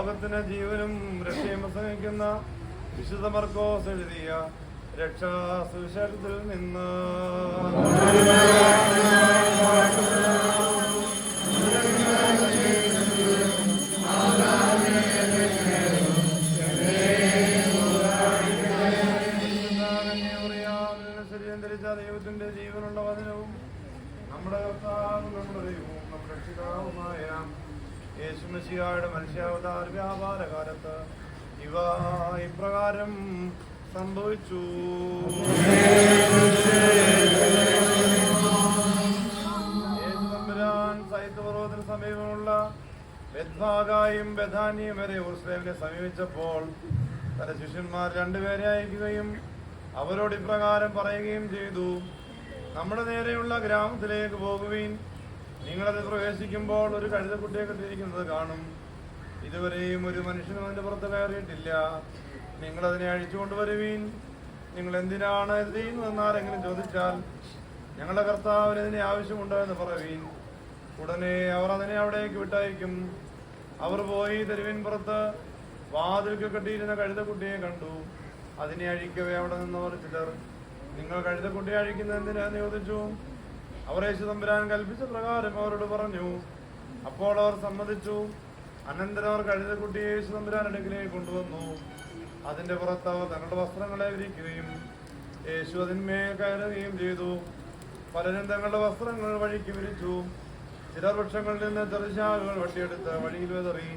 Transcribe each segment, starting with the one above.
ലോകത്തിന് ജീവനും രക്ഷയും പ്രസംഗിക്കുന്ന വിശുദ്ധ മർക്കോസ് എഴുതിയ രക്ഷാ സുവിശേഷത്തിൽ നിന്ന് ദൈവത്തിന്റെ ജീവനുള്ള വചനവും നമ്മുടെ കർത്താവും നമ്മുടെ ദൈവവും നമ്മുടെ രക്ഷിതാവുമായ യേശുമശിയായുടെ മനുഷ്യാവതാര വ്യാപാര കാലത്ത് ഇവ ഇപ്രകാരം സംഭവിച്ചു. യേശു തമ്പുരാൻ സൈത്തപർവതത്തിന് സമീപമുള്ള ബെത്ഭാഗായും ബഥാനിയും വരെ ഉർസ്ലേമിനെ സമീപിച്ചപ്പോൾ തന്റെ ശിഷ്യന്മാർ രണ്ടുപേരെ അയക്കുകയും അവരോട് ഇപ്രകാരം പറയുകയും ചെയ്തു നമ്മുടെ നേരെയുള്ള ഗ്രാമത്തിലേക്ക് പോകുവീൻ നിങ്ങളത് പ്രവേശിക്കുമ്പോൾ ഒരു കഴുതക്കുട്ടിയെ കെട്ടിയിരിക്കുന്നത് കാണും. ഇതുവരെയും ഒരു മനുഷ്യനും അതിന്റെ പുറത്ത് കയറിയിട്ടില്ല. നിങ്ങളതിനെ അഴിച്ചുകൊണ്ടുവരുവീൻ നിങ്ങൾ എന്തിനാണ് ഇത് ചെയ്യുന്നതെന്ന് ആരെങ്കിലും ചോദിച്ചാൽ ഞങ്ങളുടെ കർത്താവിന് ഇതിനെ ആവശ്യമുണ്ടോ എന്ന് പറയുവീൻ. ഉടനെ അവർ അതിനെ അവിടേക്ക് വിട്ടയക്കും. അവർ പോയി തെരുവിൻ പുറത്ത് വാതിൽക്ക് കെട്ടിയിരുന്ന കഴുതക്കുട്ടിയെ കണ്ടു. അതിനെ അഴിക്കവേ അവിടെ നിന്നവർ ചിലർ. നിങ്ങൾ കഴുതക്കുട്ടിയെ അഴിക്കുന്ന എന്തിനാന്ന് ചോദിച്ചു? അവർ യേശു തമ്പുരാൻ കൽപ്പിച്ച പ്രകാരം അവരോട് പറഞ്ഞു അപ്പോൾ അവർ സമ്മതിച്ചു. അനന്തരം അവർ യേശു തമ്പുരാൻ അടുക്കിലേക്ക് കൊണ്ടുവന്നു. അതിന്റെ പുറത്ത് അവർ തങ്ങളുടെ വസ്ത്രങ്ങളെ വിരിക്കുകയും യേശു അതിന്മേൽ കയറുകയും ചെയ്തു. പലരും തങ്ങളുടെ വസ്ത്രങ്ങൾ വഴിക്ക് വിരിച്ചു. ചിലർ വൃക്ഷങ്ങളിൽ നിന്ന് ചെറുശാഖകൾ വട്ടിയെടുത്ത് വഴിയിൽ വെതറി.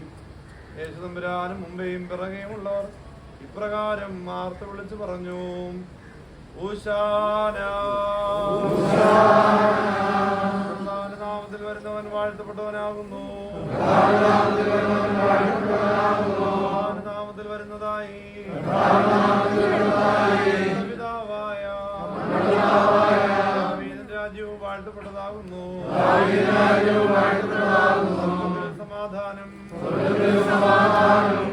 യേശു തമ്പുരാനും മുമ്പേയും പിറകെയുമുള്ളവർ ഇപ്രകാരം മാർത്ത് വിളിച്ചു പറഞ്ഞു നാമത്തിൽ വരുന്നവൻ വാഴ്ത്തപ്പെട്ടവനാകുന്നു. നാമത്തിൽ വരുന്നതായി. പിതാവായ രാജ്യവും വാഴ്ത്തപ്പെട്ടതാകുന്നു. സ്വർഗത്തിൽ സമാധാനം.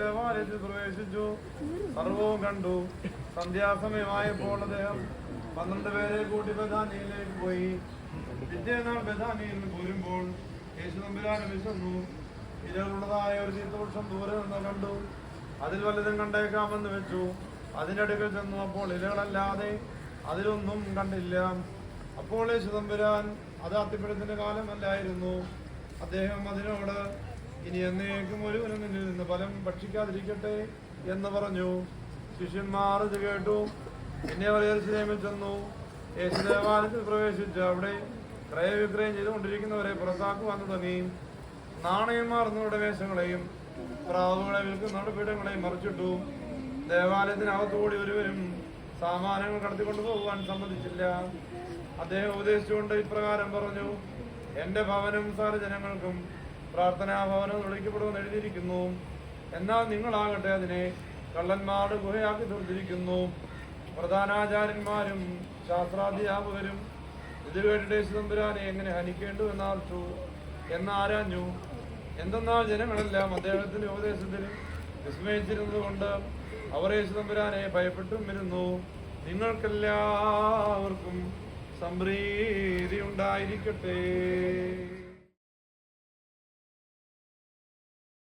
ദേവാലയത്തിൽ പ്രവേശിച്ചു. സർവവും കണ്ടു. സന്ധ്യാസമയമായപ്പോൾ അദ്ദേഹം പന്ത്രണ്ട് പേരെ കൂട്ടി ബദാനിയിലേക്ക് പോയി. പിറ്റേന്നാൾ ബദാനിയിൽ നിന്ന് പോരുമ്പോൾ യേശു തമ്പുരാൻ വിശന്നു. ഇരകളുള്ളതായ ഒരു ചീത്തവൃക്ഷം ദൂരെ നിന്ന് കണ്ടു. അതിൽ വല്ലതും കണ്ടേക്കാമെന്ന് വെച്ചു. അതിന്റെ അടുക്കൽ ചെന്നു. അപ്പോൾ ഇലകളല്ലാതെ അതിലൊന്നും കണ്ടില്ല. അപ്പോൾ യേശു തമ്പുരാൻ അത് അത്തിപ്പഴത്തിന്റെ കാലമല്ലായിരുന്നു. അദ്ദേഹം അതിനോട് ഇനി എന്നേക്കും ഒരുവനും നിന്നിൽ നിന്ന് ഫലം ഭക്ഷിക്കാതിരിക്കട്ടെ എന്ന് പറഞ്ഞു. ശിഷ്യന്മാർ ഇത് കേട്ടു. പിന്നെ അവർ യെരൂശലേമിൽ ചെന്നു യേശുദേവാലയത്തിൽ പ്രവേശിച്ച് അവിടെ ക്രയവിക്രയം ചെയ്തുകൊണ്ടിരിക്കുന്നവരെ പുറത്താക്കുവാൻ തുടങ്ങി നാണയന്മാർന്നവരുടെ വേഷങ്ങളെയും പ്രാവുകളെ വിൽക്കുന്നവരുടെ പീഠങ്ങളെയും മറിച്ചിട്ടു. ദേവാലയത്തിനകത്തുകൂടി ഒരുവരും സാമാനങ്ങൾ കടത്തിക്കൊണ്ടു പോകുവാൻ സമ്മതിച്ചില്ല. അദ്ദേഹം ഉപദേശിച്ചുകൊണ്ട് ഇപ്രകാരം പറഞ്ഞു എന്റെ ഭവനം സകല ജനങ്ങൾക്കും പ്രാർത്ഥനാ ഭവനം വിളിക്കപ്പെടുമെന്ന് എഴുതിയിരിക്കുന്നു. എന്നാൽ നിങ്ങളാകട്ടെ അതിനെ കള്ളന്മാരുടെ ഗുഹയാക്കി തീർത്തിരിക്കുന്നു. പ്രധാനാചാര്യന്മാരും ശാസ്ത്രാധ്യാപകരും ഇത് കേട്ടിട്ട് യേശുതമ്പുരാനെ എങ്ങനെ ഹനിക്കേണ്ടു എന്നാർത്തു? എന്നാരാഞ്ഞു? എന്തെന്നാൽ ജനങ്ങളെല്ലാം അദ്ദേഹത്തിന്റെ ഉപദേശത്തിൽ വിസ്മയിച്ചിരുന്നത് കൊണ്ട് അവർ യേശുതമ്പുരാനെ ഭയപ്പെട്ടും വരുന്നു നിങ്ങൾക്കെല്ലാവർക്കും സംപ്രീതി ഉണ്ടായിരിക്കട്ടെ.